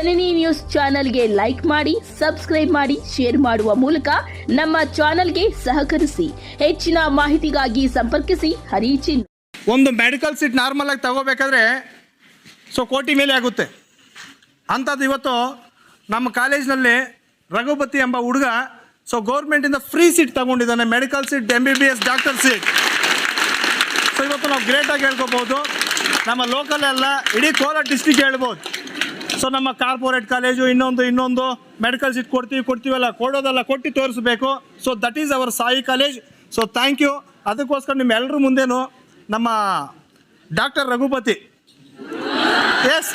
ಜನನಿ news ಚಾನೆಲ್ಗೆ like ಮಾಡಿ, subscribe ಮಾಡಿ, ಶೇರ್ ಮಾಡುವ ಮೂಲಕ ನಮ್ಮ ಚಾನೆಲ್ಗೆ ಸಹಕರಿಸಿ. ಹೆಚ್ಚಿನ ಮಾಹಿತಿಗಾಗಿ ಸಂಪರ್ಕಿಸಿ ಹರಿಚಿನ್ ಒಂದು ಮೆಡಿಕಲ್ ಸೀಟ್ ನಾರ್ಮಲ್ ಆಗಿ ತಗೋಬೇಕಾದ್ರೆ ಸೊ ಕೋಟಿ ಮೇಲೆ ಆಗುತ್ತೆ. ಅಂಥದ್ದು ಇವತ್ತು ನಮ್ಮ ಕಾಲೇಜ್ನಲ್ಲಿ ರಘುಪತಿ ಎಂಬ ಹುಡುಗ ಸೊ ಗೌರ್ಮೆಂಟಿಂದ free seat ತಗೊಂಡಿದ್ದಾನೆ medical seat M B B S doctor seat so ಇವತ್ತು ನಾವು ಗ್ರೇಟಾಗಿ ಹೇಳ್ಕೋಬೋದು. ನಮ್ಮ ಲೋಕಲ್ ಎಲ್ಲ ಇಡೀ ಕೋಲಾರ ಡಿಸ್ಟಿಕ್ ಹೇಳ್ಬೋದು. ಸೊ ನಮ್ಮ ಕಾರ್ಪೊರೇಟ್ ಕಾಲೇಜು, ಇನ್ನೊಂದು ಇನ್ನೊಂದು ಮೆಡಿಕಲ್ ಸೀಟ್ ಕೊಡ್ತೀವಿ, ಕೊಡ್ತೀವಲ್ಲ, ಕೊಡೋದಲ್ಲ, ಕೊಟ್ಟು ತೋರಿಸ್ಬೇಕು. So that is our Sai college. So thank you ಅದಕ್ಕೋಸ್ಕರ ನಿಮ್ಮ ಎಲ್ಲರ ಮುಂದೆನೂ ನಮ್ಮ doctor Raghupati. Yes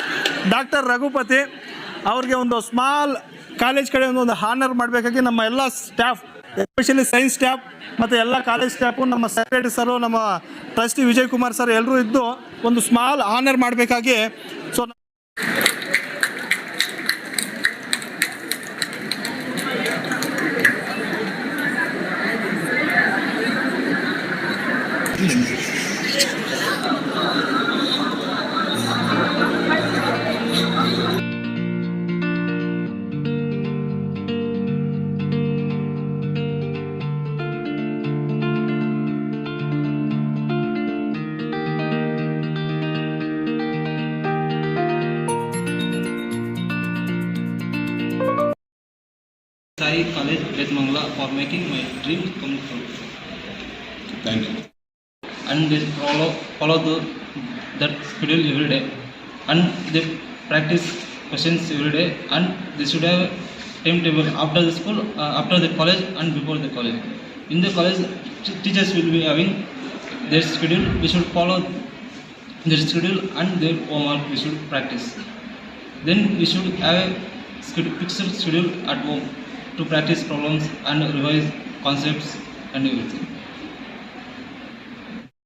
doctor Raghupati ಅವ್ರಿಗೆ ಒಂದು ಸ್ಮಾಲ್ ಕಾಲೇಜ್ ಕಡೆ ಒಂದು ಹಾನರ್ ಮಾಡಬೇಕಾಗಿ ನಮ್ಮ ಎಲ್ಲ ಸ್ಟಾಫ್ ಎಸ್ಪೆಷಲಿ ಸೈನ್ಸ್ ಸ್ಟಾಫ್ ಮತ್ತು ಎಲ್ಲ ಕಾಲೇಜ್ ಸ್ಟಾಫು ನಮ್ಮ ಸೆಕ್ರೆಟರಿ ಸರು ನಮ್ಮ ಟ್ರಸ್ಟಿ ವಿಜಯ್ ಕುಮಾರ್ ಸರ್ ಎಲ್ಲರೂ ಇದ್ದು ಒಂದು ಸ್ಮಾಲ್ ಆನರ್ ಮಾಡಬೇಕಾಗಿ. So For making my dream come true. Thank you. And they follow, follow the, that schedule every day. And they practice questions every day. And they should have timetable after the school, uh, after the college and before the college. In the college, teachers will be having their schedule. We should follow their schedule and their homework we should practice. Then we should have a fixed schedule at home to practice problems and revise concepts and everything.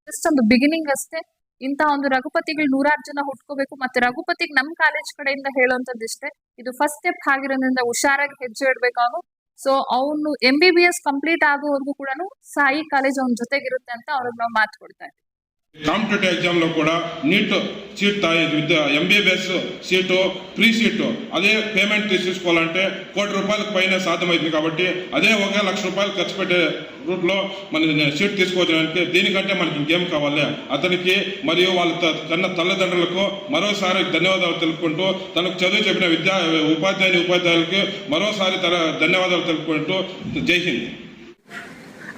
Just ಒಂದು beginning ಅಷ್ಟೇ. ಇಂತಹ ಒಂದು ರಘುಪತಿಗಳು ನೂರಾರು ಜನ ಹುಟ್ಕೋಬೇಕು ಮತ್ತೆ ರಘುಪತಿಗೆ ನಮ್ college ಕಡೆಯಿಂದ ಹೇಳುವಂತದ್ದು ಇಷ್ಟೇ. ಇದು ಫಸ್ಟ್ ಸ್ಟೆಪ್ ಆಗಿರೋದ್ರಿಂದ ಹುಷಾರಾಗಿ ಹೆಜ್ಜೆ ಇಡ್ಬೇಕು ಅವನು ಸೊ ಅವನು M B B S complete ಆಗೋವರೆಗೂ ಕೂಡ ಸಾಯಿ ಕಾಲೇಜ್ ಅವನ ಜೊತೆಗಿರುತ್ತೆ ಅಂತ ಅವ್ರಿಗೆ ನಾವು ಮಾತು ಕೊಡ್ತಾ ಇದ್ದೀವಿ కాంపిటేటివ్ ఎగ్జామ్లో కూడా నీట్ సీట్ తాయి విద్య ఎంబీబీఎస్ సీటు ఫ్రీ సీటు అదే పేమెంట్ తీసుకోవాలంటే కోటి రూపాయలకు పైన సాధ్యమవుతుంది కాబట్టి అదే ఒక లక్ష రూపాయలు ఖర్చు పెట్టే రూట్లో మన సీట్ తీసుకోవడానికి దీనికంటే మనకి ఇంకేం కావాలి? అతనికి మరియు వాళ్ళ త- తల్లిదండ్రులకు మరోసారి ధన్యవాదాలు తెలుపుకుంటూ తనకు చదువు చెప్పిన విద్యా ఉపాధ్యాయుని ఉపాధ్యాయులకి మరోసారి తన ధన్యవాదాలు తెలుపుకుంటూ జై Hind.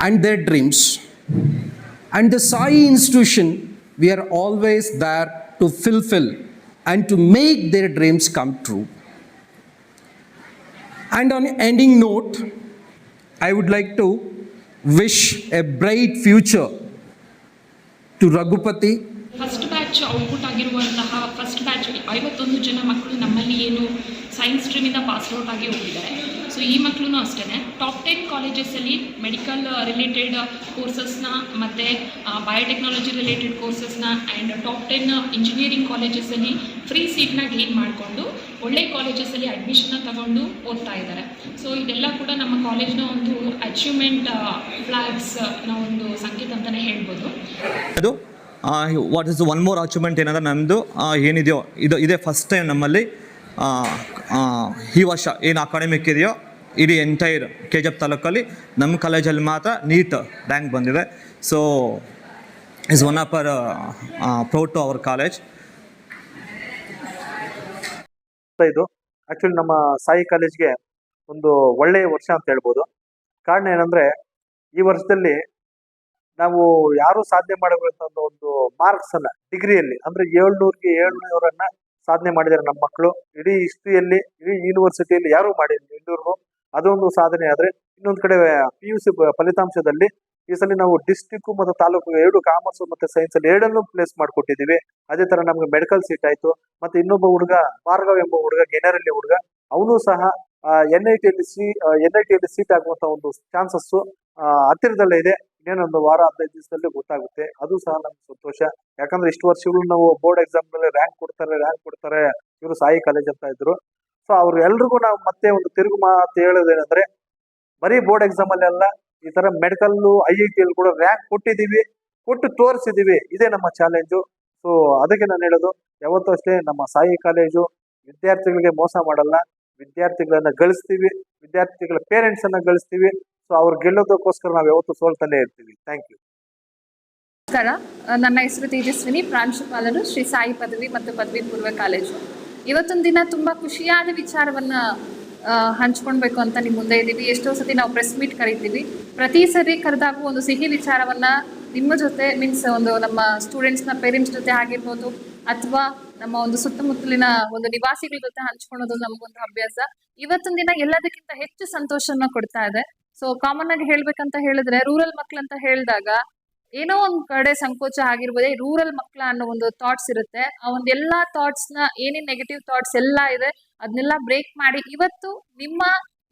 And they dreams And the Sai institution, we are always there to fulfill and to make their dreams come true. And on ending note, I would like to wish a bright future to Raghupati first batch output ಆಗಿರುವಂತಹ first batch ಐವತ್ತೊಂದು ಜನ ಮಕ್ಕಳು ನಮ್ಮಲ್ಲಿ science ಸ್ಟ್ರೀಮಿಂದ pass out ಆಗಿ ಹೋಗಿದ್ದಾರೆ. So ಈ ಮಕ್ಕಳು ಅಷ್ಟೇ ಟಾಪ್ ಟೆನ್ ಕಾಲೇಜಸಲ್ಲಿ ಮೆಡಿಕಲ್ ರಿಲೇಟೆಡ್ ಕೋರ್ಸಸ್ನ ಮತ್ತು ಬಯೋಟೆಕ್ನಾಲಜಿ ರಿಲೇಟೆಡ್ ಕೋರ್ಸಸ್ನ ಆ್ಯಂಡ್ ಟಾಪ್ ಟೆನ್ ಇಂಜಿನಿಯರಿಂಗ್ ಕಾಲೇಜಸಲ್ಲಿ ಫ್ರೀ ಸೀಟ್ನ ಗೇನ್ ಮಾಡಿಕೊಂಡು ಒಳ್ಳೆ ಕಾಲೇಜಸಲ್ಲಿ ಅಡ್ಮಿಷನ್ನ ತಗೊಂಡು ಓದ್ತಾ ಇದ್ದಾರೆ. ಸೊ ಇದೆಲ್ಲ ಕೂಡ ನಮ್ಮ ಕಾಲೇಜ್ನ ಒಂದು ಅಚೀವ್ಮೆಂಟ್ ಫ್ಲಾಗ್ಸ್ನ ನ ಒಂದು ಸಂಕೇತ ಅಂತಲೇ ಹೇಳ್ಬೋದು. ಅದು what is one more achievement ಏನಂದ್ರೆ ನಮ್ಮದು ಏನಿದೆಯೋ, ಇದು, ಇದೇ ಫಸ್ಟ್ ಟೈಮ್ ನಮ್ಮಲ್ಲಿ ಈ ವರ್ಷ ಏನು ಅಕಾಡೆಮಿಕ್ ಇದೆಯೋ ಇಡೀ ಎಂಟೈರ್ ಕೆ ಜಿ ಎಫ್ ತಾಲೂಕಲ್ಲಿ ನಮ್ಮ ಕಾಲೇಜಲ್ಲಿ ಮಾತ್ರ ನೀಟ್ ರ್ಯಾಂಕ್ ಬಂದಿದೆ. So is one of our proud to our college ಇದು ಆಕ್ಚುಲಿ ನಮ್ಮ ಸಾಯಿ ಕಾಲೇಜ್ಗೆ ಒಂದು ಒಳ್ಳೆಯ ವರ್ಷ ಅಂತ ಹೇಳ್ಬೋದು. ಕಾರಣ ಏನಂದ್ರೆ ಈ ವರ್ಷದಲ್ಲಿ ನಾವು ಯಾರು ಸಾಧನೆ ಮಾಡಬೇಕಂತ ಒಂದು ಮಾರ್ಕ್ಸ್ ಅನ್ನ ಡಿಗ್ರಿಯಲ್ಲಿ ಅಂದ್ರೆ ಏಳ್ನೂರ್ಗೆ ಏಳ್ನೂರನ್ನ ಸಾಧನೆ ಮಾಡಿದ್ದಾರೆ ನಮ್ಮ ಮಕ್ಕಳು. ಇಡೀ ಹಿಸ್ಟ್ರಿಯಲ್ಲಿ, ಇಡೀ ಯೂನಿವರ್ಸಿಟಿಯಲ್ಲಿ ಯಾರು ಮಾಡಿದ್ರು ಇಲ್ಲಿವರೆಗೂ ಅದೊಂದು ಸಾಧನೆ. ಆದ್ರೆ ಇನ್ನೊಂದು ಕಡೆ ಪಿ ಯು ಸಿ ಫಲಿತಾಂಶದಲ್ಲಿ ಈ ಸಲ ನಾವು ಡಿಸ್ಟಿಕ್ ಮತ್ತು ತಾಲೂಕು ಎರಡು ಕಾಮರ್ಸ್ ಮತ್ತೆ ಸೈನ್ಸ್ ಅಲ್ಲಿ ಎರಡನ್ನೂ ಪ್ಲೇಸ್ ಮಾಡಿಕೊಟ್ಟಿದ್ದೀವಿ. ಅದೇ ತರ ನಮ್ಗೆ ಮೆಡಿಕಲ್ ಸೀಟ್ ಆಯ್ತು. ಮತ್ತೆ ಇನ್ನೊಬ್ಬ ಹುಡುಗ, ಭಾರ್ಗವ್ ಎಂಬ ಹುಡುಗ, ಗೆನರಲ್ಲಿ ಹುಡುಗ, ಅವನು ಸಹ ಎನ್ ಐ ಟಿಯಲ್ಲಿ ಸಿ ಎನ್ ಐ ಟಿಯಲ್ಲಿ ಸೀಟ್ ಆಗುವಂತ ಒಂದು ಚಾನ್ಸಸ್ ಹತ್ತಿರದಲ್ಲೇ ಇದೆ. ಇನ್ನೇನೊಂದು ವಾರ, ಹದಿನೈದು ದಿವಸದಲ್ಲಿ ಗೊತ್ತಾಗುತ್ತೆ. ಅದು ಸಹ ನಮ್ಗೆ ಸಂತೋಷ. ಯಾಕಂದ್ರೆ ಇಷ್ಟು ವರ್ಷಗಳು ನಾವು ಬೋರ್ಡ್ ಎಕ್ಸಾಮ್ನಲ್ಲಿ ರ್ಯಾಂಕ್ ಕೊಡ್ತಾರೆ ರ್ಯಾಂಕ್ ಕೊಡ್ತಾರೆ. ಇವರು ಸಾಯಿ ಕಾಲೇಜ್ ಅಂತ ಇದ್ರು. ಸೊ ಅವ್ರು ಎಲ್ರಿಗೂ ನಾವು ಮತ್ತೆ ಒಂದು ತಿರುಗು ಮಾತು ಹೇಳೋದೇನಂದ್ರೆ, ಬರೀ ಬೋರ್ಡ್ ಎಕ್ಸಾಮ್ ಅಲ್ಲಿ ಈ ತರ ಮೆಡಿಕಲ್ ಐ ಐ ಟಿ ಕೂಡ ರ್ಯಾಂಕ್ ಕೊಟ್ಟಿದೀವಿ ಕೊಟ್ಟು ತೋರಿಸಿದೀವಿ ಇದೇ ನಮ್ಮ ಚಾಲೆಂಜು ಸೊ ಅದಕ್ಕೆ ನಾನು ಹೇಳೋದು, ಯಾವತ್ತೂ ಅಷ್ಟೇ ನಮ್ಮ ಸಾಯಿ ಕಾಲೇಜು ವಿದ್ಯಾರ್ಥಿಗಳಿಗೆ ಮೋಸ ಮಾಡಲ್ಲ. ವಿದ್ಯಾರ್ಥಿಗಳನ್ನ ಗಳಿಸ್ತೀವಿ. ವಿದ್ಯಾರ್ಥಿಗಳ ಪೇರೆಂಟ್ಸ್ ಅನ್ನ ಗಳಿಸ್ತೀವಿ. ಸೊ ಅವ್ರು ಗೆಲ್ಲೋದಕ್ಕೋಸ್ಕರ ನಾವು ಯಾವತ್ತೂ ಸೋಲ್ತಾನೆ ಇರ್ತೀವಿ. ಥ್ಯಾಂಕ್ ಯು ನಮಸ್ಕಾರ. ನನ್ನ ಹೆಸರು ತೇಜಸ್ವಿನಿ. ಪ್ರಾಂಶುಪಾಲರು ಶ್ರೀ ಸಾಯಿ ಪದವಿ ಮತ್ತು ಪದವಿ ಪೂರ್ವ ಕಾಲೇಜು. ಇವತ್ತೊಂದು ದಿನ ತುಂಬಾ ಖುಷಿಯಾದ ವಿಚಾರವನ್ನ ಹಂಚ್ಕೊಳ್ಬೇಕು ಅಂತ ನಿಮ್ಮ ಮುಂದೆ ಇದ್ದೀವಿ. ಎಷ್ಟೋ ಸತಿ ನಾವು ಪ್ರೆಸ್ ಮೀಟ್ ಕರಿತೀವಿ. ಪ್ರತಿ ಸರಿ ಕರೆದಾಗ ಒಂದು ಸಿಹಿ ವಿಚಾರವನ್ನ ನಿಮ್ಮ ಜೊತೆ ಮೀನ್ಸ್ ಒಂದು ನಮ್ಮ ಸ್ಟೂಡೆಂಟ್ಸ್ನ ಪೇರೆಂಟ್ಸ್ ಜೊತೆ ಆಗಿರ್ಬೋದು ಅಥವಾ ನಮ್ಮ ಒಂದು ಸುತ್ತಮುತ್ತಲಿನ ಒಂದು ನಿವಾಸಿಗಳ ಜೊತೆ ಹಂಚ್ಕೊಳ್ಳೋದು ನಮಗೊಂದು ಅಭ್ಯಾಸ. ಇವತ್ತೊಂದು ದಿನ ಎಲ್ಲದಕ್ಕಿಂತ ಹೆಚ್ಚು ಸಂತೋಷನ ಕೊಡ್ತಾ ಇದೆ. ಸೊ ಕಾಮನ್ ಆಗಿ ಹೇಳ್ಬೇಕಂತ ಹೇಳಿದ್ರೆ ರೂರಲ್ ಮಕ್ಳು ಅಂತ ಹೇಳಿದಾಗ, ಏನೋ ಒಂದ್ ಕಡೆ ಸಂಕೋಚ ಆಗಿರ್ಬೋದೇ ರೂರಲ್ ಮಕ್ಳ ಅನ್ನೋ ಒಂದು ಥಾಟ್ಸ್ ಇರುತ್ತೆ. ಆ ಒಂದು ಎಲ್ಲಾ ಥಾಟ್ಸ್ನ, ಏನೇನ್ ನೆಗೆಟಿವ್ ಥಾಟ್ಸ್ ಎಲ್ಲಾ ಇದೆ ಅದನ್ನೆಲ್ಲ ಬ್ರೇಕ್ ಮಾಡಿ, ಇವತ್ತು ನಿಮ್ಮ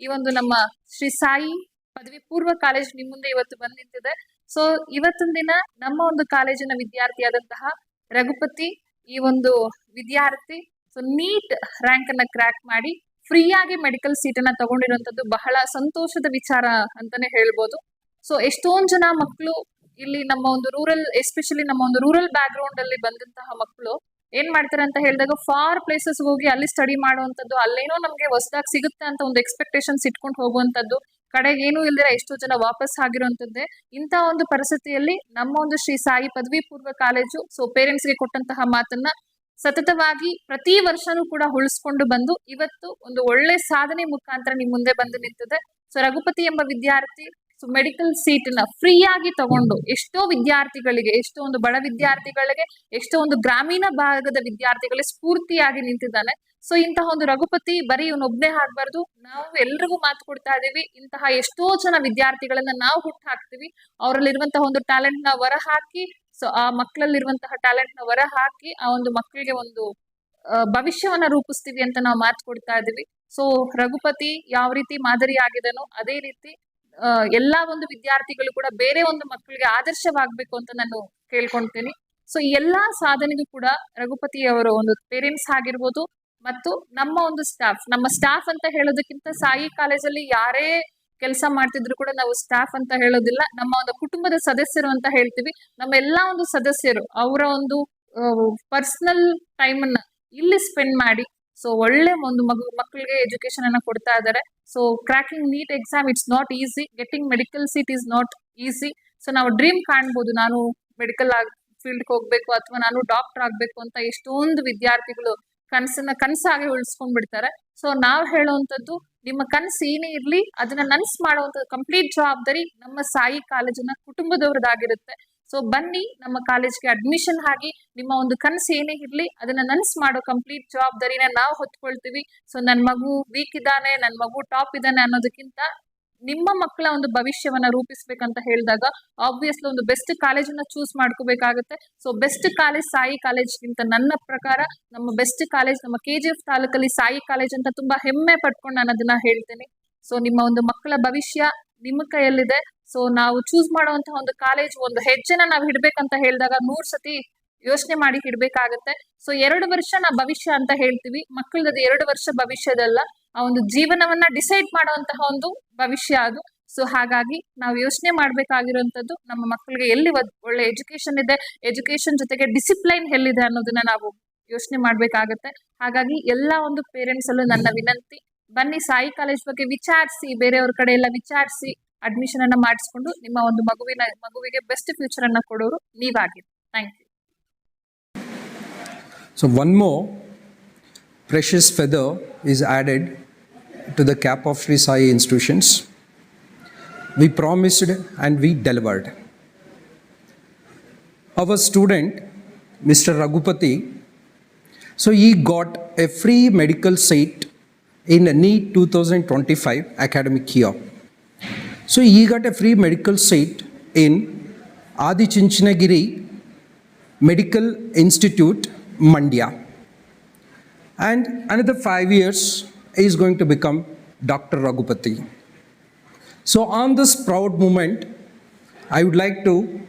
ಈ ಒಂದು ನಮ್ಮ ಶ್ರೀ ಸಾಯಿ ಪದವಿ ಪೂರ್ವ ಕಾಲೇಜ್ ನಿಮ್ ಮುಂದೆ ಇವತ್ತು ಬಂದ್ ನಿಂತಿದೆ. ಸೊ ಇವತ್ತಿನ ದಿನ ನಮ್ಮ ಒಂದು ಕಾಲೇಜಿನ ವಿದ್ಯಾರ್ಥಿಯಾದಂತಹ ರಘುಪತಿ ಈ ಒಂದು ವಿದ್ಯಾರ್ಥಿ ಸೊ ನೀಟ್ ರ್ಯಾಂಕ್ ಅನ್ನ ಕ್ರ್ಯಾಕ್ ಮಾಡಿ ಫ್ರೀ ಆಗಿ ಮೆಡಿಕಲ್ ಸೀಟ್ ಅನ್ನ ತಗೊಂಡಿರುವಂತದ್ದು ಬಹಳ ಸಂತೋಷದ ವಿಚಾರ ಅಂತಾನೆ ಹೇಳ್ಬೋದು. ಸೊ ಎಷ್ಟೊಂದ್ ಜನ ಮಕ್ಕಳು ಇಲ್ಲಿ ನಮ್ಮ ಒಂದು ರೂರಲ್ ಎಸ್ಪೆಷಲಿ ನಮ್ಮ ಒಂದು ರೂರಲ್ ಬ್ಯಾಕ್ ಗ್ರೌಂಡ್ ಅಲ್ಲಿ ಬಂದಂತಹ ಮಕ್ಕಳು ಏನ್ ಮಾಡ್ತಾರೆ ಅಂತ ಹೇಳಿದಾಗ ಫಾರ್ ಪ್ಲೇಸಸ್ ಹೋಗಿ ಅಲ್ಲಿ ಸ್ಟಡಿ ಮಾಡುವಂತದ್ದು ಅಲ್ಲೇನೋ ನಮ್ಗೆ ಹೊಸದಾಗಿ ಸಿಗುತ್ತೆ ಅಂತ ಒಂದು ಎಕ್ಸ್ಪೆಕ್ಟೇಷನ್ಸ್ ಇಟ್ಕೊಂಡು ಹೋಗುವಂತದ್ದು ಕಡೆಗೆ ಏನೂ ಇಲ್ದಿರ ಎಷ್ಟೋ ಜನ ವಾಪಸ್ ಆಗಿರುವಂತದ್ದೇ ಇಂತಹ ಒಂದು ಪರಿಸ್ಥಿತಿಯಲ್ಲಿ ನಮ್ಮ ಒಂದು ಶ್ರೀ ಸಾಯಿ ಪದವಿ ಪೂರ್ವ ಕಾಲೇಜು ಸೊ ಗೆ ಕೊಟ್ಟಂತಹ ಮಾತನ್ನ ಸತತವಾಗಿ ಪ್ರತಿ ವರ್ಷನೂ ಕೂಡ ಉಳಿಸ್ಕೊಂಡು ಬಂದು ಇವತ್ತು ಒಂದು ಒಳ್ಳೆ ಸಾಧನೆ ಮುಖಾಂತರ ನಿಮ್ ಮುಂದೆ ಬಂದು ನಿಂತಿದೆ. ಸೊ ರಘುಪತಿ ಎಂಬ ವಿದ್ಯಾರ್ಥಿ ಸೊ ಮೆಡಿಕಲ್ ಸೀಟ್ನ ಫ್ರೀ ಆಗಿ ತಗೊಂಡು ಎಷ್ಟೋ ವಿದ್ಯಾರ್ಥಿಗಳಿಗೆ, ಎಷ್ಟೋ ಒಂದು ಬಡ ವಿದ್ಯಾರ್ಥಿಗಳಿಗೆ, ಎಷ್ಟೋ ಒಂದು ಗ್ರಾಮೀಣ ಭಾಗದ ವಿದ್ಯಾರ್ಥಿಗಳಿಗೆ ಸ್ಫೂರ್ತಿಯಾಗಿ ನಿಂತಿದ್ದಾನೆ. ಸೊ ಇಂತಹ ಒಂದು ರಘುಪತಿ, ಬರೀ ಇವನೊಬ್ನೇ ಆಗ್ಬಾರ್ದು. ನಾವು ಎಲ್ರಿಗೂ ಮಾತು ಕೊಡ್ತಾ ಇದೀವಿ. ಇಂತಹ ಎಷ್ಟೋ ಜನ ವಿದ್ಯಾರ್ಥಿಗಳನ್ನ ನಾವು ಹುಟ್ಟು ಹಾಕ್ತಿವಿ. ಅವರಲ್ಲಿರುವಂತಹ ಒಂದು ಟ್ಯಾಲೆಂಟ್ನ ಹೊರ ಹಾಕಿ ಸೊ ಆ ಮಕ್ಕಳಲ್ಲಿರುವಂತಹ ಟ್ಯಾಲೆಂಟ್ನ ಹೊರ ಹಾಕಿ ಆ ಒಂದು ಮಕ್ಕಳಿಗೆ ಒಂದು ಭವಿಷ್ಯವನ್ನ ರೂಪಿಸ್ತೀವಿ ಅಂತ ನಾವು ಮಾತು ಕೊಡ್ತಾ ಇದೀವಿ ಸೊ ರಘುಪತಿ ಯಾವ ರೀತಿ ಮಾದರಿ ಆಗಿದನೋ ಅದೇ ರೀತಿ ಎಲ್ಲಾ ಒಂದು ವಿದ್ಯಾರ್ಥಿಗಳು ಕೂಡ ಬೇರೆ ಒಂದು ಮಕ್ಕಳಿಗೆ ಆದರ್ಶವಾಗಬೇಕು ಅಂತ ನಾನು ಕೇಳ್ಕೊಂತೀನಿ ಸೊ ಎಲ್ಲಾ ಸಾಧನೆಗೂ ಕೂಡ ರಘುಪತಿ ಅವರ ಒಂದು ಪೇರೆಂಟ್ಸ್ ಆಗಿರ್ಬೋದು ಮತ್ತು ನಮ್ಮ ಒಂದು ಸ್ಟಾಫ್ ನಮ್ಮ ಸ್ಟಾಫ್ ಅಂತ ಹೇಳೋದಕ್ಕಿಂತ ಸಾಯಿ ಕಾಲೇಜಲ್ಲಿ ಯಾರೇ ಕೆಲಸ ಮಾಡ್ತಿದ್ರು ಕೂಡ ನಾವು ಸ್ಟಾಫ್ ಅಂತ ಹೇಳೋದಿಲ್ಲ. ನಮ್ಮ ಒಂದು ಕುಟುಂಬದ ಸದಸ್ಯರು ಅಂತ ಹೇಳ್ತೀವಿ. ನಮ್ಮ ಎಲ್ಲಾ ಒಂದು ಸದಸ್ಯರು ಅವರ ಒಂದು ಪರ್ಸನಲ್ ಟೈಮ್ ಅನ್ನ ಇಲ್ಲಿ ಸ್ಪೆಂಡ್ ಮಾಡಿ ಸೊ ಒಳ್ಳೆ ಒಂದು ಮಗು, ಮಕ್ಕಳಿಗೆ ಎಜುಕೇಶನ್ ಅನ್ನ ಕೊಡ್ತಾ ಇದ್ದಾರೆ so cracking NEET exam it's not easy getting medical seat is not easy so ನಾವು ಡ್ರೀಮ್ ಕಾಣ್ಬೋದು. ನಾನು ಮೆಡಿಕಲ್ ಆಗ ಫೀಲ್ಡ್ ಹೋಗ್ಬೇಕು ಅಥವಾ ನಾನು ಡಾಕ್ಟರ್ ಆಗ್ಬೇಕು ಅಂತ ಎಷ್ಟೊಂದು ವಿದ್ಯಾರ್ಥಿಗಳು ಕನಸನ್ನ, ಕನಸಾಗಿ ಉಳಿಸ್ಕೊಂಡ್ಬಿಡ್ತಾರೆ. ಸೊ ನಾವ್ ಹೇಳುವಂತದ್ದು ನಿಮ್ಮ ಕನಸು ಏನೇ ಇರ್ಲಿ, ಅದನ್ನ ನನ್ಸ್ ಮಾಡುವಂತ ಕಂಪ್ಲೀಟ್ ಜವಾಬ್ದಾರಿ ನಮ್ಮ ಸಾಯಿ ಕಾಲೇಜಿನ ಕುಟುಂಬದವ್ರದ್ದಾಗಿರುತ್ತೆ. ಸೊ ಬನ್ನಿ, ನಮ್ಮ ಕಾಲೇಜ್ಗೆ ಅಡ್ಮಿಷನ್ ಆಗಿ ನಿಮ್ಮ ಒಂದು ಕನಸು ಏನೇ ಇರ್ಲಿ, ಅದನ್ನ ನನ್ಸ್ ಮಾಡೋ ಕಂಪ್ಲೀಟ್ ಜವಾಬ್ದಾರಿನ ನಾವು ಹೊತ್ಕೊಳ್ತೀವಿ. ಸೊ ನನ್ನ ಮಗು ವೀಕ್ ಇದ್ದಾನೆ ನನ್ನ ಮಗು ಟಾಪ್ ಇದ್ದಾನೆ ಅನ್ನೋದಕ್ಕಿಂತ ನಿಮ್ಮ ಮಕ್ಕಳ ಒಂದು ಭವಿಷ್ಯವನ್ನ ರೂಪಿಸ್ಬೇಕಂತ ಹೇಳಿದಾಗ ಆಬ್ವಿಯಸ್ಲಿ ಒಂದು ಬೆಸ್ಟ್ ಕಾಲೇಜನ್ನ ಚೂಸ್ ಮಾಡ್ಕೋಬೇಕಾಗುತ್ತೆ. ಸೊ ಬೆಸ್ಟ್ ಕಾಲೇಜ್ ಸಾಯಿ ಕಾಲೇಜ್ಗಿಂತ ನನ್ನ ಪ್ರಕಾರ, ನಮ್ಮ ಬೆಸ್ಟ್ ಕಾಲೇಜ್ ನಮ್ಮ ಕೆ ಜಿ ಎಫ್ ತಾಲೂಕಲ್ಲಿ ಸಾಯಿ ಕಾಲೇಜ್ ಅಂತ ತುಂಬಾ ಹೆಮ್ಮೆ ಪಟ್ಕೊಂಡು ನಾನು ಅದನ್ನ ಹೇಳ್ತೇನೆ. ಸೊ ನಿಮ್ಮ ಒಂದು ಮಕ್ಕಳ ಭವಿಷ್ಯ ನಿಮ್ಮ ಕೈಯಲ್ಲಿದೆ. ಸೊ ನಾವು ಚೂಸ್ ಮಾಡುವಂತಹ ಒಂದು ಕಾಲೇಜ್ ಒಂದು ಹೆಜ್ಜೆನ ನಾವು ಹಿಡ್ಬೇಕಂತ ಹೇಳಿದಾಗ ನೂರ್ ಸತಿ ಯೋಚನೆ ಮಾಡಿ ಹಿಡ್ಬೇಕಾಗತ್ತೆ ಸೊ ಎರಡು ವರ್ಷ ನಾ ಭವಿಷ್ಯ ಅಂತ ಹೇಳ್ತೀವಿ. ಮಕ್ಕಳದ್ದು ಎರಡು ವರ್ಷ ಭವಿಷ್ಯದಲ್ಲ. ಆ ಒಂದು ಜೀವನವನ್ನ ಡಿಸೈಡ್ ಮಾಡುವಂತಹ ಒಂದು ಭವಿಷ್ಯ ಅದು. ಸೊ ಹಾಗಾಗಿ ನಾವು ಯೋಚನೆ ಮಾಡ್ಬೇಕಾಗಿರುವಂತದ್ದು ನಮ್ಮ ಮಕ್ಕಳಿಗೆ ಎಲ್ಲಿ ಒಳ್ಳೆ ಎಜುಕೇಶನ್ ಇದೆ ಎಜುಕೇಶನ್ ಜೊತೆಗೆ ಡಿಸಿಪ್ಲೈನ್ ಎಲ್ಲಿದೆ ಅನ್ನೋದನ್ನ ನಾವು ಯೋಚನೆ ಮಾಡ್ಬೇಕಾಗತ್ತೆ. ಹಾಗಾಗಿ ಎಲ್ಲಾ ಒಂದು ಪೇರೆಂಟ್ಸ್ ಅಲ್ಲೂ ನನ್ನ ವಿನಂತಿ, ಬನ್ನಿ ಸಾಯಿ ಕಾಲೇಜ್ ಬಗ್ಗೆ ವಿಚಾರಿಸಿ, ಬೇರೆಯವ್ರ ಕಡೆ ಎಲ್ಲ ವಿಚಾರಿಸಿ ಅಡ್ಮಿಷನ್ ಅನ್ನ ಮಾಡಿಸ್ಕೊಂಡು ನಿಮ್ಮ ಒಂದು ಮಗುವಿನ, ಮಗುವಿಗೆ ಬೆಸ್ಟ್ ಫ್ಯೂಚರ್ ಅನ್ನ ಕೊಡೋರು ನೀವಾಗಿ thank you so one more. Precious feather is added to the cap of Sri Sai institutions. We promised and we delivered. Our student, Mr. Raghupati, so he got a free medical seat in NEET 2025 academic year. So he got a free medical seat in Adi Chinchinagiri Medical Institute, Mandya. And another five years, he is going to become Dr. Raghupati. So, on this proud moment, I would like to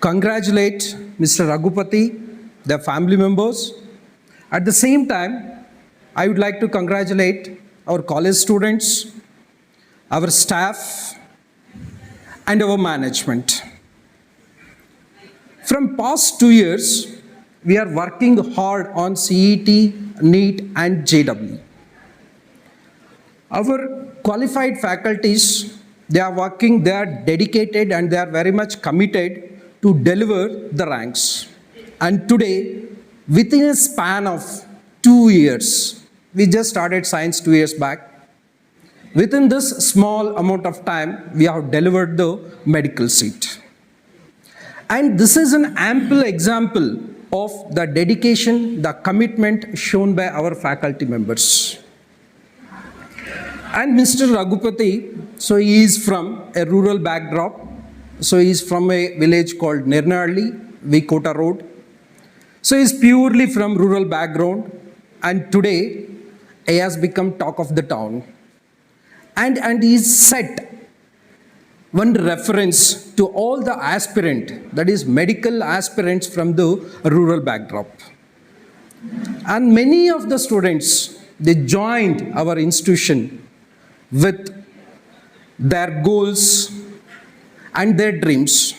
congratulate Mr. Raghupati, the family members. At the same time, I would like to congratulate our college students, our staff, and our management. From past two years, we are working hard on CET NEET, and JW. Our qualified faculties, they are working, they are dedicated, and they are very much committed to deliver the ranks. And today, within a span of two years, we just started science two years back. Within this small amount of time, we have delivered the medical seat. And this is an ample example of the dedication, the commitment shown by our faculty members. And Mr. Raghupati, so he is from a rural backdrop. So he is from a village called Nirnalli, Vikota Road. So he is purely from rural background. And today, he has become talk of the town. And, and he is set one reference to all the aspirant, that is medical aspirants from the rural backdrop. And many of the students, they joined our institution with their goals and their dreams.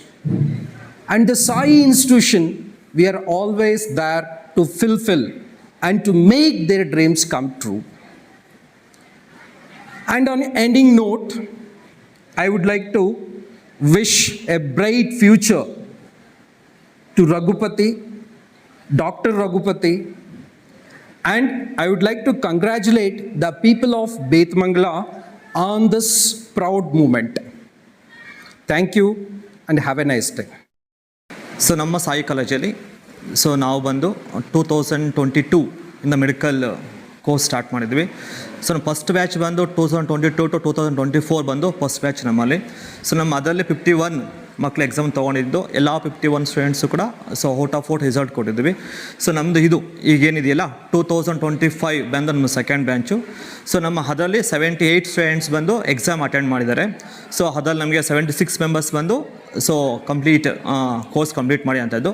And the Sai institution, we are always there to fulfill and to make their dreams come true. And on ending note, I would like to wish a bright future to Raghupati, Dr. Raghupati, and I would like to congratulate the people of Betmangala on this proud moment. Thank you and have a nice day. So ನಮ್ಮ ಸಾಯಿ ಕಾಲೇಜಲ್ಲಿ so ನಾವು ಬಂದು two thousand twenty two ಇಂದ medical course start ಮಾಡಿದ್ವಿ so ನಮ್ಮ first batch ಬಂದು two thousand twenty two to two thousand twenty four ಬಂದು first batch ನಮ್ಮಲ್ಲಿ. ಸೊ ನಮ್ಮ ಅದರಲ್ಲಿ ಫಿಫ್ಟಿ ಒನ್ ಮಕ್ಳು ಎಕ್ಸಾಮ್ ತೊಗೊಂಡಿದ್ದು. ಎಲ್ಲ ಫಿಫ್ಟಿ ಒನ್ ಸ್ಟೂಡೆಂಟ್ಸು ಕೂಡ so out of out result ಕೊಟ್ಟಿದ್ವಿ. ಸೊ ನಮ್ಮದು ಇದು. ಈಗೇನಿದೆಯಲ್ಲ? ಟೂ ತೌಸಂಡ್ ಟ್ವೆಂಟಿ ಫೈವ್ ಬಂದು ನಮ್ಮ ಸೆಕೆಂಡ್ ಬ್ಯಾಂಚು ಸೊ ನಮ್ಮ ಅದರಲ್ಲಿ ಸೆವೆಂಟಿ ಏಯ್ಟ್ ಸ್ಟೂಡೆಂಟ್ಸ್ ಬಂದು ಎಕ್ಸಾಮ್ ಅಟೆಂಡ್ ಮಾಡಿದ್ದಾರೆ. ಸೊ ಅದರಲ್ಲಿ ನಮಗೆ ಸೆವೆಂಟಿ ಸಿಕ್ಸ್ ಮೆಂಬರ್ಸ್ ಬಂದು ಸೊ ಕಂಪ್ಲೀಟ್ ಕೋರ್ಸ್ ಕಂಪ್ಲೀಟ್ ಮಾಡಿ ಅಂಥದ್ದು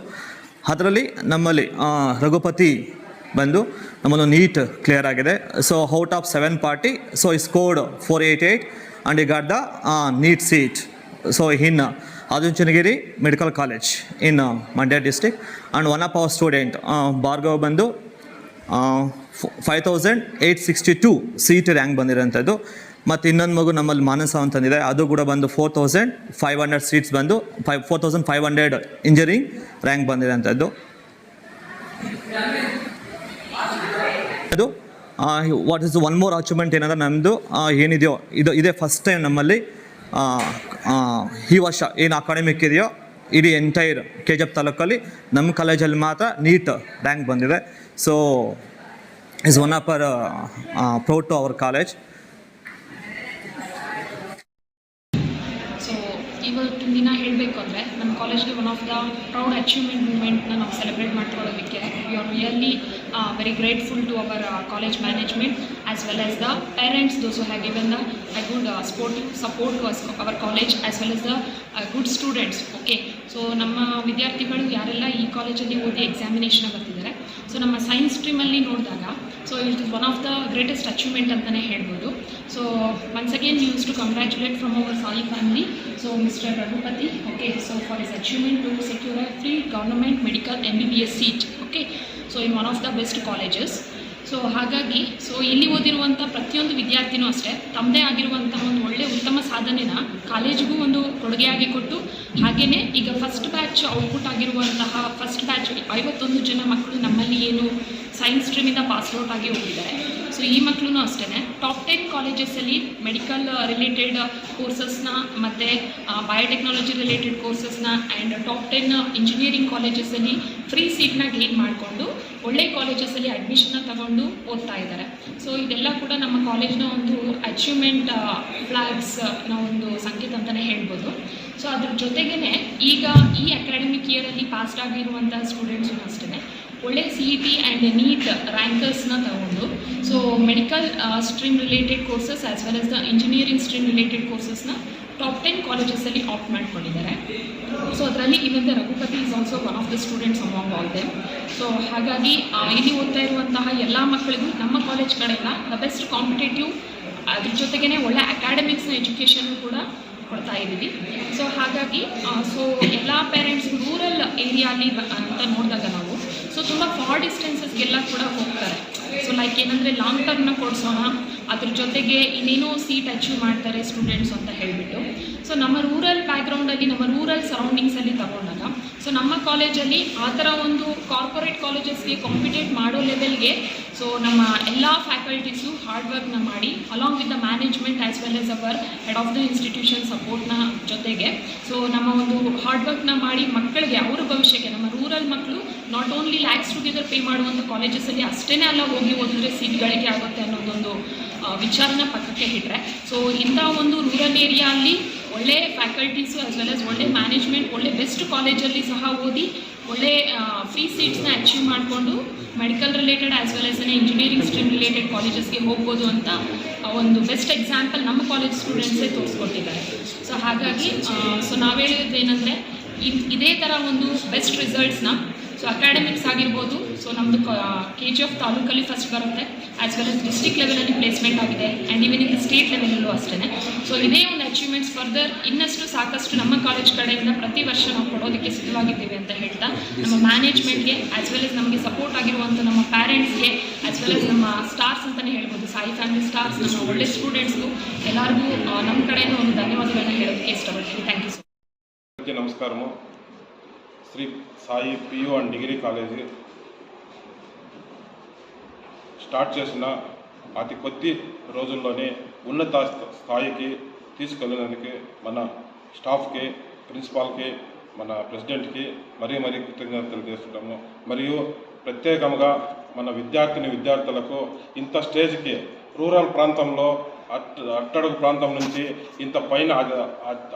ಅದರಲ್ಲಿ ನಮ್ಮಲ್ಲಿ ರಘುಪತಿ ಬಂದು ನಮ್ಮದು ನೀಟ್ ಕ್ಲಿಯರ್ ಆಗಿದೆ. So out of seven party so he scored four eight eight and he got the NEET seat so in Adichunchanagiri medical college in Mandya district and one of our student Bhargav ಬಂದು five thousand eight sixty two seat rank ಬಂದಿರೋಂಥದ್ದು ಮತ್ತು ಇನ್ನೊಂದು ಮಗು ನಮ್ಮಲ್ಲಿ ಮಾನಸ ಅಂತಂದಿದೆ. ಅದು ಕೂಡ ಬಂದು four thousand five hundred seats ಬಂದು five four thousand five hundred engineering rank ಬಂದಿರೋಂಥದ್ದು ಅದು what is one more achievement ಏನಂದ್ರೆ ನಮ್ಮದು ಏನಿದೆಯೋ, ಇದು, ಇದೇ ಫಸ್ಟ್ ಟೈಮ್ ನಮ್ಮಲ್ಲಿ ಈ ವರ್ಷ ಏನು ಅಕಾಡೆಮಿಕ್ ಇದೆಯೋ, ಇಡೀ ಎಂಟೈರ್ ಕೆ ಜಿ ಎಫ್ ತಾಲೂಕಲ್ಲಿ ನಮ್ಮ ಕಾಲೇಜಲ್ಲಿ ಮಾತ್ರ ನೀಟ್ ರ್ಯಾಂಕ್ ಬಂದಿದೆ. So is one of our proud to our college so ಇವತ್ತಿನ ದಿನ ಹೇಳಬೇಕು ಅಂದರೆ ನಮ್ಮ ಕಾಲೇಜ್ಗೆ one of the proud achievement ಮೂಮೆಂಟ್ನ ನಾವು ಸೆಲೆಬ್ರೇಟ್ ಮಾಡ್ಕೊಳ್ಳೋದಕ್ಕೆ we are really very grateful to our college management as well as the parents those have given the I good sport support to our college as well as the good students okay so ನಮ್ಮ ವಿದ್ಯಾರ್ಥಿಗಳು ಯಾರೆಲ್ಲ ಈ ಕಾಲೇಜಲ್ಲಿ ಓದಿ examination ಬರ್ತಿದ್ದಾರೆ? So ನಮ್ಮ science ಸ್ಟ್ರೀಮಲ್ಲಿ ನೋಡಿದಾಗ so it is one of the greatest achievement ಅಂತಲೇ ಹೇಳ್ಬೋದು. So once again use to congratulate from our Sai family so mister Raghupati okay so for is achievement to secure free government medical M B B S seat okay so in one of the best colleges so ಹಾಗಾಗಿ so ಇಲ್ಲಿ ಓದಿರುವಂಥ ಪ್ರತಿಯೊಂದು ವಿದ್ಯಾರ್ಥಿನೂ ಅಷ್ಟೇ ತಮ್ಮದೇ ಆಗಿರುವಂತಹ ಒಂದು ಒಳ್ಳೆಯ ಉತ್ತಮ ಸಾಧನೆನ ಕಾಲೇಜಿಗೂ ಒಂದು ಕೊಡುಗೆಯಾಗಿ ಕೊಟ್ಟು ಹಾಗೆಯೇ ಈಗ ಫಸ್ಟ್ ಬ್ಯಾಚ್ ಔಟ್ಪುಟ್ ಆಗಿರುವಂತಹ ಫಸ್ಟ್ ಬ್ಯಾಚ್ ಐವತ್ತೊಂದು ಜನ ಮಕ್ಕಳು ನಮ್ಮಲ್ಲಿ ಏನು ಸೈನ್ಸ್ ಸ್ಟ್ರೀಮಿಂದ ಪಾಸ್ ಔಟ್ ಆಗಿ ಹೋಗಿದ್ದಾರೆ. ಸೊ ಈ ಮಕ್ಕಳು ಅಷ್ಟೇ ಟಾಪ್ ಟೆನ್ ಕಾಲೇಜಸಲ್ಲಿ ಮೆಡಿಕಲ್ ರಿಲೇಟೆಡ್ ಕೋರ್ಸಸ್ನ ಮತ್ತು ಬಯೋಟೆಕ್ನಾಲಜಿ ರಿಲೇಟೆಡ್ ಕೋರ್ಸಸ್ನ ಆ್ಯಂಡ್ ಟಾಪ್ ಟೆನ್ ಇಂಜಿನಿಯರಿಂಗ್ ಕಾಲೇಜಸಲ್ಲಿ ಫ್ರೀ ಸೀಟ್ನ ಗೇನ್ ಮಾಡಿಕೊಂಡು ಒಳ್ಳೆ ಕಾಲೇಜಸಲ್ಲಿ ಅಡ್ಮಿಷನ್ನ ತಗೊಂಡು ಓದ್ತಾ ಇದ್ದಾರೆ. ಸೊ ಇದೆಲ್ಲ ಕೂಡ ನಮ್ಮ ಕಾಲೇಜ್ನ ಒಂದು ಅಚೀವ್ಮೆಂಟ್ ಫ್ಲಾಗ್ಸ್ನ ಒಂದು ಸಂಕೇತ ಅಂತಲೇ ಹೇಳ್ಬೋದು. ಸೊ ಅದ್ರ ಜೊತೆಗೇ ಈಗ ಈ ಅಕಾಡೆಮಿಕ್ ಇಯರಲ್ಲಿ ಪಾಸ್ಡ್ ಆಗಿರುವಂಥ ಸ್ಟೂಡೆಂಟ್ಸು ಅಷ್ಟೇ ಒಳ್ಳೆ C E T and NEET ರ್ಯಾಂಕರ್ಸ್ನ ತಗೊಂಡು. So medical stream related courses as well as the engineering stream related ಕೋರ್ಸಸ್ನ top ten ಕಾಲೇಜಸಲ್ಲಿ ಆಪ್ಟ್ ಮಾಡ್ಕೊಂಡಿದ್ದಾರೆ. ಸೊ ಅದರಲ್ಲಿ even the Raghupati is also one of the students among all them so ಹಾಗಾಗಿ ಇಲ್ಲಿ ಓದ್ತಾ ಇರುವಂತಹ ಎಲ್ಲ ಮಕ್ಕಳಿಗೂ ನಮ್ಮ ಕಾಲೇಜ್ ಕಡೆಯಿಂದ ದ ಬೆಸ್ಟ್ ಕಾಂಪಿಟೇಟಿವ್ ಅದ್ರ ಜೊತೆಗೇ ಒಳ್ಳೆ ಅಕಾಡೆಮಿಕ್ಸ್ನ ಎಜುಕೇಷನ್ ಕೂಡ ಕೊಡ್ತಾ ಇದ್ದೀವಿ. ಸೊ ಹಾಗಾಗಿ ಸೊ ಎಲ್ಲ ಪೇರೆಂಟ್ಸ್ ರೂರಲ್ ಏರಿಯಾಲಿ ಅಂತ ನೋಡಿದಾಗ ತುಂಬ ಫಾರ್ ಡಿಸ್ಟೆನ್ಸಸ್ಗೆಲ್ಲ ಕೂಡ ಹೋಗ್ತಾರೆ. ಸೊ ಲೈಕ್ ಏನಂದರೆ ಲಾಂಗ್ ಟರ್ಮ್ನ ಕೊಡಿಸೋಣ, ಅದ್ರ ಜೊತೆಗೆ ಇನ್ನೇನೋ ಸೀಟ್ ಅಚೀವ್ ಮಾಡ್ತಾರೆ ಸ್ಟೂಡೆಂಟ್ಸ್ ಅಂತ ಹೇಳಿಬಿಟ್ಟು. ಸೊ ನಮ್ಮ ರೂರಲ್ ಬ್ಯಾಕ್ಗ್ರೌಂಡಲ್ಲಿ ನಮ್ಮ ರೂರಲ್ ಸರೌಂಡಿಂಗ್ಸಲ್ಲಿ ತಗೊಂಡಾಗ ಸೊ ನಮ್ಮ ಕಾಲೇಜಲ್ಲಿ ಆ ಥರ ಒಂದು ಕಾರ್ಪೊರೇಟ್ ಕಾಲೇಜಸ್ಗೆ ಕಾಂಪಿಟೇಟ್ ಮಾಡೋ ಲೆವೆಲ್ಗೆ ಸೊ ನಮ್ಮ ಎಲ್ಲ ಫ್ಯಾಕಲ್ಟೀಸು ಹಾರ್ಡ್ ವರ್ಕ್ನ ಮಾಡಿ along with the management as well as our head of the institution ಸಪೋರ್ಟ್ನ ಜೊತೆಗೆ. ಸೊ ನಮ್ಮ ಒಂದು ಹಾರ್ಡ್ ವರ್ಕ್ನ ಮಾಡಿ ಮಕ್ಕಳಿಗೆ, ಅವರ ಭವಿಷ್ಯಕ್ಕೆ, ನಮ್ಮ ರೂರಲ್ ಮಕ್ಕಳು not only lakhs together pay ಮಾಡುವಂಥ ಕಾಲೇಜಸಲ್ಲಿ ಅಷ್ಟೇ ಅಲ್ಲ ಹೋಗಿ ಓದಿದ್ರೆ ಸೀಟ್ ಗಳಿಕೆ ಆಗುತ್ತೆ ಅನ್ನೋದೊಂದು ವಿಚಾರನ ಪಕ್ಕಕ್ಕೆ ಇಟ್ಟರೆ ಸೊ ಇಂಥ ಒಂದು ರೂರಲ್ ಏರಿಯಾ ಅಲ್ಲಿ ಒಳ್ಳೆ ಫ್ಯಾಕಲ್ಟೀಸು ಆಸ್ ವೆಲ್ ಆಸ್ ಒಳ್ಳೆ ಮ್ಯಾನೇಜ್ಮೆಂಟ್ ಒಳ್ಳೆ ಬೆಸ್ಟ್ ಕಾಲೇಜಲ್ಲಿ ಸಹ ಓದಿ ಒಳ್ಳೆ ಫ್ರೀ ಸೀಟ್ಸ್ನ ಅಚೀವ್ ಮಾಡಿಕೊಂಡು medical related as well as engineering stream related ಕಾಲೇಜಸ್ಗೆ ಹೋಗ್ಬೋದು ಅಂತ ಒಂದು ಬೆಸ್ಟ್ ಎಕ್ಸಾಂಪಲ್ ನಮ್ಮ ಕಾಲೇಜ್ ಸ್ಟೂಡೆಂಟ್ಸೇ ತೋರಿಸ್ಕೊಟ್ಟಿದ್ದಾರೆ. ಸೊ ಹಾಗಾಗಿ ಸೊ ನಾವು ಹೇಳಿದ್ದು ಏನಂದರೆ, ಇದೇ ಥರ ಒಂದು ಬೆಸ್ಟ್ ರಿಸಲ್ಟ್ಸ್ನ ಸೊ ಅಕಾಡೆಮಿಕ್ಸ್ ಆಗಿರ್ಬೋದು ಸೊ ನಮ್ಮದು ಕೆ ಜಿ ಎಫ್ ತಾಲೂಕಲ್ಲಿ ಫಸ್ಟ್ ಬರುತ್ತೆ ಆ್ಯಸ್ ವೆಲ್ ಆಸ್ ಡಿಸ್ಟಿಕ್ ಲೆವೆಲಲ್ಲಿ ಪ್ಲೇಸ್ಮೆಂಟ್ ಆಗಿದೆ ಆ್ಯಂಡ್ ಈವನ್ ಇನ್ ಸ್ಟೇಟ್ ಲೆವೆಲಲ್ಲೂ ಅಷ್ಟೇ ಸೊ ಇದೇ ಅಚೀವ್ಮೆಂಟ್ಸ್ ಫರ್ದರ್ ಇನ್ನಷ್ಟು ಸಾಕಷ್ಟು ನಮ್ಮ ಕಾಲೇಜ್ ಕಡೆಯಿಂದ ಪ್ರತಿ ವರ್ಷ ನಾವು ಕೊಡೋದಕ್ಕೆ ಸಿದ್ಧವಾಗಿದ್ದೀವಿ ಅಂತ ಹೇಳ್ತಾ ನಮ್ಮ ಮ್ಯಾನೇಜ್ಮೆಂಟ್ಗೆ ಆ್ಯಸ್ ವೆಲ್ ಆಸ್ ನಮಗೆ ಸಪೋರ್ಟ್ ಆಗಿರುವಂಥ ನಮ್ಮ ಪ್ಯಾರೆಂಟ್ಸ್ಗೆ ಆ್ಯಸ್ ವೆಲ್ ಆಸ್ ನಮ್ಮ ಸ್ಟಾರ್ಸ್ ಅಂತಲೇ ಹೇಳ್ಬೋದು ಸಾಯಿ ಫ್ಯಾಮಿಲಿ ಸ್ಟಾರ್ಸ್ ನಮ್ಮ ಒಳ್ಳೆ ಸ್ಟೂಡೆಂಟ್ಸ್ಗೂ ಎಲ್ಲರಿಗೂ ಆ, ನಮ್ಮ ಕಡೆಯಿಂದ ಒಂದು ధన్యవాదాలను ಹೇಳೋದಕ್ಕೆ ಇಷ್ಟಪಡ್ತೀನಿ ಥ್ಯಾಂಕ್ ಯು ಸೊ అందరికీ నమస్కారము Shri Sai P U and degree college start చేసిన అతి కొద్ది రోజుల్లోనే ఉన్నత స్థ- స్థాయికి తీసుకెళ్ళడానికి మన స్టాఫ్కి ప్రిన్సిపాల్కి మన ప్రెసిడెంట్కి మరీ మరీ కృతజ్ఞతలు చేస్తున్నాము మరియు ప్రత్యేకంగా మన విద్యార్థిని విద్యార్థులకు ఇంత స్టేజ్కి రూరల్ ప్రాంతంలో అట్ అట్టడుగు ప్రాంతం నుంచి ఇంత పైన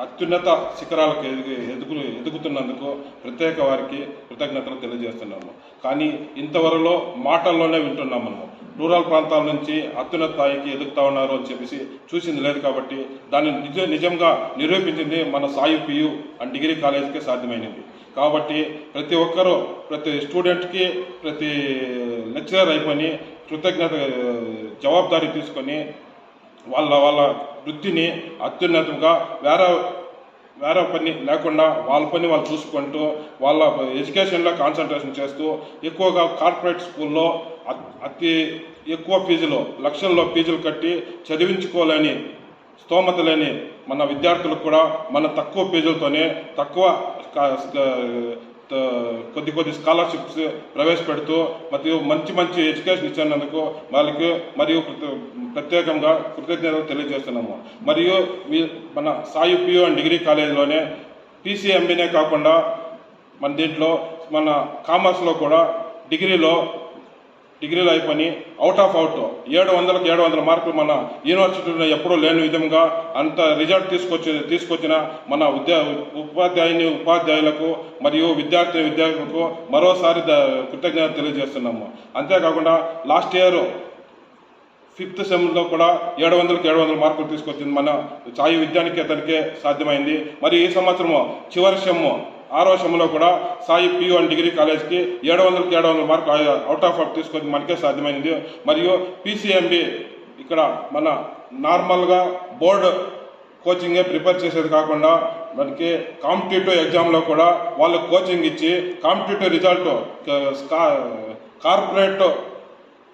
అత్యున్నత శిఖరాలకు ఎదుగు ఎదుగు ఎదుగుతున్నందుకు ప్రత్యేక వారికి కృతజ్ఞతలు తెలియజేస్తున్నాము. కానీ ఇంతవరలో మాటల్లోనే వింటున్నాం మనము. రూరల్ ప్రాంతాల నుంచి అత్యున్నత స్థాయికి ఎదుగుతా ఉన్నారు అని చెప్పేసి చూసింది లేదు కాబట్టి దాన్ని నిజ నిజంగా నిరూపించింది మన సాయి పియు అండ్ డిగ్రీ కాలేజీకి సాధ్యమైనది కాబట్టి ప్రతి ఒక్కరూ ప్రతి స్టూడెంట్కి ప్రతి లెక్చరర్ అయిపోయి కృతజ్ఞత జవాబుదారీ తీసుకొని వాళ్ళ వాళ్ళ వృత్తిని అత్యున్నతంగా వేరే వేరే పని లేకుండా వాళ్ళ పని వాళ్ళు చూసుకుంటూ వాళ్ళ ఎడ్యుకేషన్లో కాన్సన్ట్రేషన్ చేస్తూ ఎక్కువగా కార్పొరేట్ స్కూల్లో అతి ఎక్కువ ఫీజులు లక్షల్లో ఫీజులు కట్టి చదివించుకోలేని స్తోమత లేని మన విద్యార్థులకు కూడా మన తక్కువ ఫీజులతోనే తక్కువ కొద్ది కొద్ది స్కాలర్షిప్స్ ప్రవేశపెడుతూ మరియు మంచి మంచి ఎడ్యుకేషన్ ఇచ్చినందుకు వాళ్ళకి మరియు ప్రత్యేకంగా కృతజ్ఞతలు తెలియజేస్తున్నాము. మరియు మీ మన సాయి పియు అండ్ డిగ్రీ కాలేజీలోనే పీసీఎంబీనే కాకుండా మన దీంట్లో మన కామర్స్లో కూడా డిగ్రీలో డిగ్రీలు అయిపోయి అవుట్ ఆఫ్ అవుట్ ఏడు వందలకు ఏడు వందల మార్కులు మన యూనివర్సిటీలో ఎప్పుడూ లేని విధంగా అంత రిజల్ట్ తీసుకొచ్చి తీసుకొచ్చిన మన విద్యా ఉపాధ్యాయుని ఉపాధ్యాయులకు మరియు విద్యార్థి విద్యార్థులకు మరోసారి కృతజ్ఞత తెలియజేస్తున్నాము. అంతేకాకుండా లాస్ట్ ఇయర్ ఫిఫ్త్ సెమ్లో కూడా ఏడు వందలకు ఏడు వందల మార్కులు తీసుకొచ్చింది మన సాయి విద్యానికేతనికే సాధ్యమైంది. మరి ఈ సంవత్సరము చివరి సెమ్ము ఆరో కూడా సాయి పి వన్ డిగ్రీ కాలేజ్కి ఏడు వందలకి ఏడు వందల మార్కులు అవుట్ ఆఫ్ అవుట్ తీసుకొచ్చి మనకే సాధ్యమైంది. మరియు పీసీఎంబి ఇక్కడ మన నార్మల్గా బోర్డు కోచింగే ప్రిపేర్ చేసేది కాకుండా మనకి కాంపిటేటివ్ ఎగ్జామ్లో కూడా వాళ్ళకి కోచింగ్ ఇచ్చి కాంపిటేటివ్ రిజల్ట్ కార్పొరేట్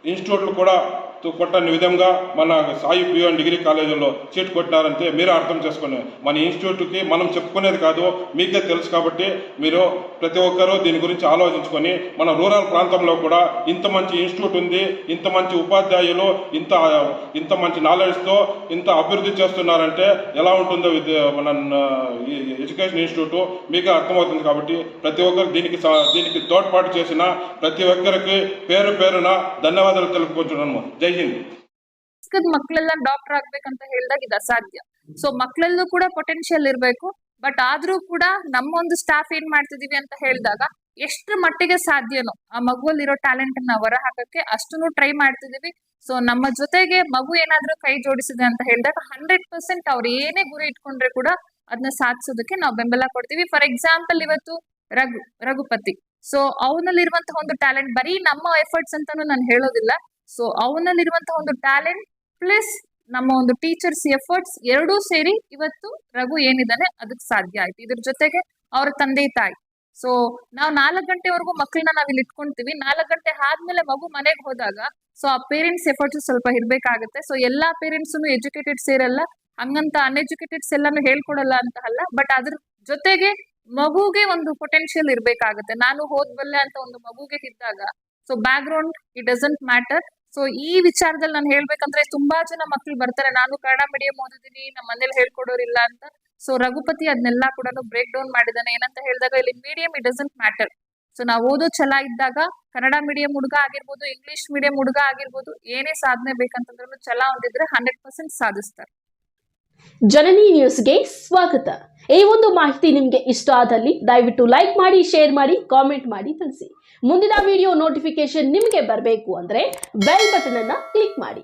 ఇన్స్టిట్యూట్లు కూడా కొట్టని విధంగా మన Sai P U and degree కాలేజీలో సీట్ కొట్టినారంటే మీరే అర్థం చేసుకుని మన ఇన్స్టిట్యూట్కి మనం చెప్పుకునేది కాదు మీకే తెలుసు కాబట్టి మీరు ప్రతి ఒక్కరూ దీని గురించి ఆలోచించుకొని మన రూరల్ ప్రాంతంలో కూడా ఇంత మంచి ఇన్స్టిట్యూట్ ఉంది ఇంత మంచి ఉపాధ్యాయులు ఇంత ఇంత మంచి నాలెడ్జ్తో ఇంత అభివృద్ధి చేస్తున్నారంటే ఎలా ఉంటుందో విద్య మన ఎడ్యుకేషన్ ఇన్స్టిట్యూట్ మీకే అర్థమవుతుంది కాబట్టి ప్రతి ఒక్కరు దీనికి దీనికి తోడ్పాటు చేసిన ప్రతి ఒక్కరికి పేరు పేరున ధన్యవాదాలు తెలుపుకుంటున్నాము. జై ಚಿಕ್ಕದ್ ಮಕ್ಕಳೆಲ್ಲ ಡಾಕ್ಟರ್ ಆಗ್ಬೇಕಂತ ಹೇಳಿದಾಗ ಇದು ಅಸಾಧ್ಯ. ಸೊ ಮಕ್ಕಳಲ್ಲೂ ಕೂಡ ಪೊಟೆನ್ಶಿಯಲ್ ಇರಬೇಕು ಬಟ್ ಆದ್ರೂ ಕೂಡ ನಮ್ಮ ಒಂದು ಸ್ಟಾಫ್ ಏನ್ ಮಾಡ್ತಿದೀವಿ ಅಂತ ಹೇಳಿದಾಗ ಎಷ್ಟ್ರ ಮಟ್ಟಿಗೆ ಸಾಧ್ಯನೋ, ಆ ಮಗುವಲ್ಲಿರೋ ಟ್ಯಾಲೆಂಟ್ ಅನ್ನ ಹೊರ ಹಾಕಕ್ಕೆ ಅಷ್ಟನ್ನು ಟ್ರೈ ಮಾಡ್ತಿದೀವಿ. ಸೊ ನಮ್ಮ ಜೊತೆಗೆ ಮಗು ಏನಾದ್ರೂ ಕೈ ಜೋಡಿಸಿದೆ ಅಂತ ಹೇಳಿದಾಗ ಹಂಡ್ರೆಡ್ ಪರ್ಸೆಂಟ್ ಅವ್ರು ಏನೇ ಗುರಿ ಇಟ್ಕೊಂಡ್ರೆ ಕೂಡ ಅದನ್ನ ಸಾಧಿಸೋದಕ್ಕೆ ನಾವು ಬೆಂಬಲ ಕೊಡ್ತೀವಿ. ಫಾರ್ ಎಕ್ಸಾಂಪಲ್ ಇವತ್ತು ರಘು, ರಘುಪತಿ. ಸೊ ಅವನಲ್ಲಿರುವಂತಹ ಒಂದು ಟ್ಯಾಲೆಂಟ್ ಬರೀ ನಮ್ಮ ಎಫರ್ಟ್ಸ್ ಅಂತಾನು ನಾನು ಹೇಳೋದಿಲ್ಲ. ಸೊ ಅವನಲ್ಲಿರುವಂತಹ ಒಂದು ಟ್ಯಾಲೆಂಟ್ ಪ್ಲಸ್ ನಮ್ಮ ಒಂದು ಟೀಚರ್ಸ್ ಎಫರ್ಟ್ಸ್ ಎರಡೂ ಸೇರಿ ಇವತ್ತು ರಘು ಏನಿದ್ದಾನೆ, ಅದಕ್ಕೆ ಸಾಧ್ಯ ಆಯ್ತು. ಇದ್ರ ಜೊತೆಗೆ ಅವರ ತಂದೆ ತಾಯಿ. ಸೊ ನಾವು ನಾಲ್ಕು ಗಂಟೆವರೆಗೂ ಮಕ್ಕಳನ್ನ ಇಲ್ಲಿ ಇಟ್ಕೊಂತೀವಿ. ನಾಲ್ಕು ಗಂಟೆ ಆದ್ಮೇಲೆ ಮಗು ಮನೆಗೆ ಹೋದಾಗ ಸೊ ಆ ಪೇರೆಂಟ್ಸ್ ಎಫರ್ಟ್ಸ್ ಸ್ವಲ್ಪ ಇರ್ಬೇಕಾಗುತ್ತೆ. ಸೊ ಎಲ್ಲಾ ಪೇರೆಂಟ್ಸ್ ಎಜುಕೇಟೆಡ್ಸ್ ಸೇರಲ್ಲ. ಹಂಗಂತ ಅನ್ಎಜುಕೇಟೆಡ್ಸ್ ಎಲ್ಲಾನು ಹೇಳ್ಕೊಡಲ್ಲ ಅಂತ ಅಲ್ಲ. ಬಟ್ ಅದ್ರ ಜೊತೆಗೆ ಮಗುಗೆ ಒಂದು ಪೊಟೆನ್ಶಿಯಲ್ ಇರ್ಬೇಕಾಗುತ್ತೆ. ನಾನು ಹೋದ್ಬಲ್ಲೆ ಅಂತ ಒಂದು ಮಗುಗೆ ಇದ್ದಾಗ so background it doesn't matter so ಈ ವಿಚಾರದಲ್ಲಿ ನಾನು ಹೇಳ್ಬೇಕಂದ್ರೆ ತುಂಬಾ ಜನ ಮಕ್ಳು ಬರ್ತಾರೆ. ನಾನು ಕನ್ನಡ ಮೀಡಿಯಂ ಓದಿದೀನಿ ನಮ್ಮ ಮನೇಲಿ ಹೇಳ್ಕೊಡೋರಿಲ್ಲ ಅಂತ. ಸೊ ರಘುಪತಿ ಅದನ್ನೆಲ್ಲ ಕೂಡ ಬ್ರೇಕ್ ಡೌನ್ ಮಾಡಿದಾನೆ ಏನಂತ ಹೇಳಿದಾಗ, ಇಲ್ಲಿ medium it doesn't matter so ನಾವು ಓದೋ ಛಲ ಇದ್ದಾಗ, ಕನ್ನಡ ಮೀಡಿಯಂ ಹುಡುಗ ಆಗಿರ್ಬೋದು ಇಂಗ್ಲಿಷ್ ಮೀಡಿಯಂ ಹುಡುಗ ಆಗಿರ್ಬೋದು, ಏನೇ ಸಾಧನೆ ಬೇಕಂತಂದ್ರೂ ಛಲ ಹೊಂದಿದ್ರೆ ಹಂಡ್ರೆಡ್ ಪರ್ಸೆಂಟ್ ಸಾಧಿಸ್ತಾರೆ. ಜನನಿ ನ್ಯೂಸ್ಗೆ ಸ್ವಾಗತ. ಈ ಒಂದು ಮಾಹಿತಿ ನಿಮಗೆ ಇಷ್ಟ ಆದಲ್ಲಿ ದಯವಿಟ್ಟು ಲೈಕ್ ಮಾಡಿ ಶೇರ್ ಮಾಡಿ ಕಾಮೆಂಟ್ ಮಾಡಿ ತಿಳಿಸಿ. ಮುಂದಿನ ವಿಡಿಯೋ ನೋಟಿಫಿಕೇಶನ್ ನಿಮಗೆ ಬರಬೇಕು ಅಂದ್ರೆ ಬೆಲ್ ಬಟನ್ ಅನ್ನ ಕ್ಲಿಕ್ ಮಾಡಿ.